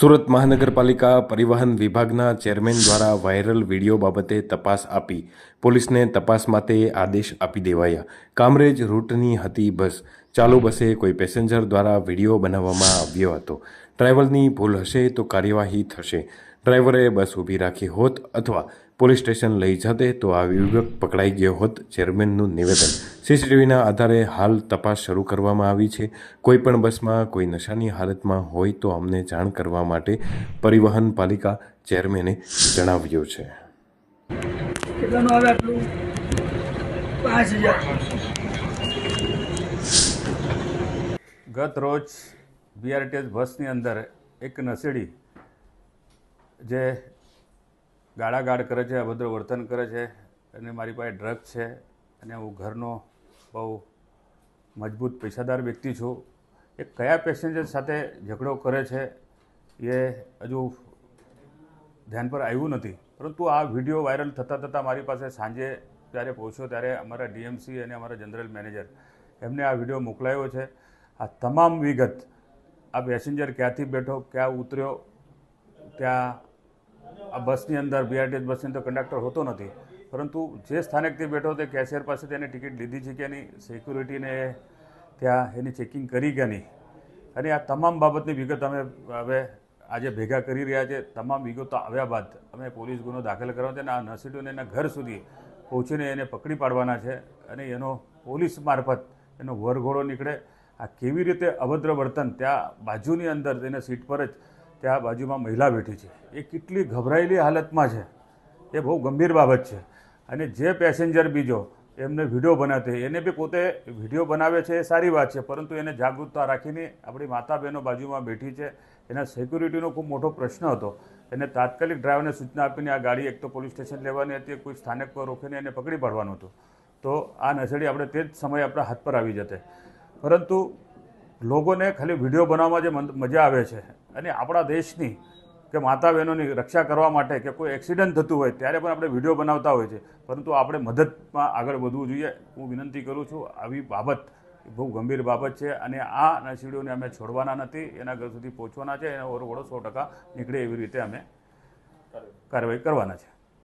સુરત મહાનગરપાલિકા પરિવહન વિભાગના ચેરમેન દ્વારા વાયરલ વીડિયો બાબતે તપાસ આપી પોલીસને તપાસ માટે આદેશ આપી દેવાયા. કામરેજ રૂટની હતી બસ. ચાલુ બસે કોઈ પેસેન્જર દ્વારા વીડિયો બનાવવામાં આવ્યો હતો. ડ્રાઈવરની ભૂલ હશે તો કાર્યવાહી થશે. ડ્રાઈવરે બસ ઊભી રાખી હોત અથવા પોલીસ સ્ટેશન લઈ જતે તો આ યુવક પકડાઈ ગયો હોત ચેરમેનનું નિવેદન. સીસીટીવીના આધારે હાલ તપાસ શરૂ કરવામાં આવી છે. કોઈ પણ બસમાં કોઈ નશાની હાલતમાં હોય તો અમને જાણ કરવા માટે પરિવહન પાલિકા ચેરમેને જણાવ્યું છે. કેટલાનું આવે આટલું? પાંચ હજાર. ગત રોજ બીઆરટીએસ બસની અંદર એક નશેડી જે ગાળાગાળ કરે છે, અભદ્ર વર્તન કરે છે અને મારી પાસે ડ્રગ છે અને હું ઘરનો બહુ મજબૂત પૈસાદાર વ્યક્તિ છું. એ કયા પેસેન્જર સાથે ઝઘડો કરે છે એ હજુ ધ્યાન પર આવ્યું નથી. પરંતુ આ વીડિયો વાયરલ થતાં થતાં મારી પાસે સાંજે જ્યારે પહોંચ્યો ત્યારે અમારા ડીએમસી અને અમારા જનરલ મેનેજર એમને આ વીડિયો મોકલાયો છે. આ તમામ વિગત આ પેસેન્જર ક્યાંથી બેઠો, ક્યાં ઉતર્યો, ત્યાં આ બસની અંદર બીઆરટીએસ બસની અંદર કંડક્ટર હોતો નથી. પરંતુ જે સ્થાનકથી બેઠો તે કેશિયર પાસે તેને ટિકિટ લીધી છે કે એની સિક્યુરિટીને ત્યાં એની ચેકિંગ કરી કે નહીં. અને આ તમામ બાબતની વિગત અમે હવે આજે ભેગા કરી રહ્યા છે. તમામ વિગતો આવ્યા બાદ અમે પોલીસ ગુનો દાખલ કરવાનો છે અને આ નસીડોને એના ઘર સુધી પહોંચીને એને પકડી પાડવાના છે અને એનો પોલીસ મારફત એનો વરઘોડો નીકળે. આ કેવી રીતે અભદ્ર વર્તન ત્યાં બાજુની અંદર તેને સીટ પર જ ત્યાં બાજુમાં મહિલા બેઠી છે. એ કેટલી ગભરાયેલી હાલતમાં છે. એ બહુ ગંભીર બાબત છે. અને જે પેસેન્જર બીજો, એમને વીડિયો બનાવતો, એને બી પોતે વીડિયો બનાવે છે એ સારી વાત છે, પરંતુ એને જાગૃતતા રાખીને આપણી માતા બહેનો બાજુમાં બેઠી છે. એના સિક્યુરિટીનો ખૂબ મોટો પ્રશ્ન હતો. એને તાત્કાલિક ડ્રાઈવરને સૂચના આપીને આ ગાડી એક તો પોલીસ સ્ટેશન લેવાની હતી, કોઈ સ્થાનક પર રોકીને એને પકડી પાડવાનું હતું. તો આ નસેડી આપણે તે જ સમયે આપણા હાથ પર આવી જતે. પરંતુ લોકોને ખાલી વીડિયો બનાવવામાં જે મજા આવે છે અને આપણા દેશની કે માતા બહેનોની રક્ષા કરવા માટે કે કોઈ એક્સિડન્ટ થતું હોય ત્યારે પણ આપણે વીડિયો બનાવતા હોય છે. પરંતુ આપણે મદદમાં આગળ વધવું જોઈએ. હું વિનંતી કરું છું, આવી બાબત બહુ ગંભીર બાબત છે અને આ નસીડીઓને અમે છોડવાના નથી. એના ઘર સુધી પહોંચવાના છે એનો ઓરવડો સો ટકા નીકળે એવી રીતે અમે કાર્યવાહી કરવાના છે.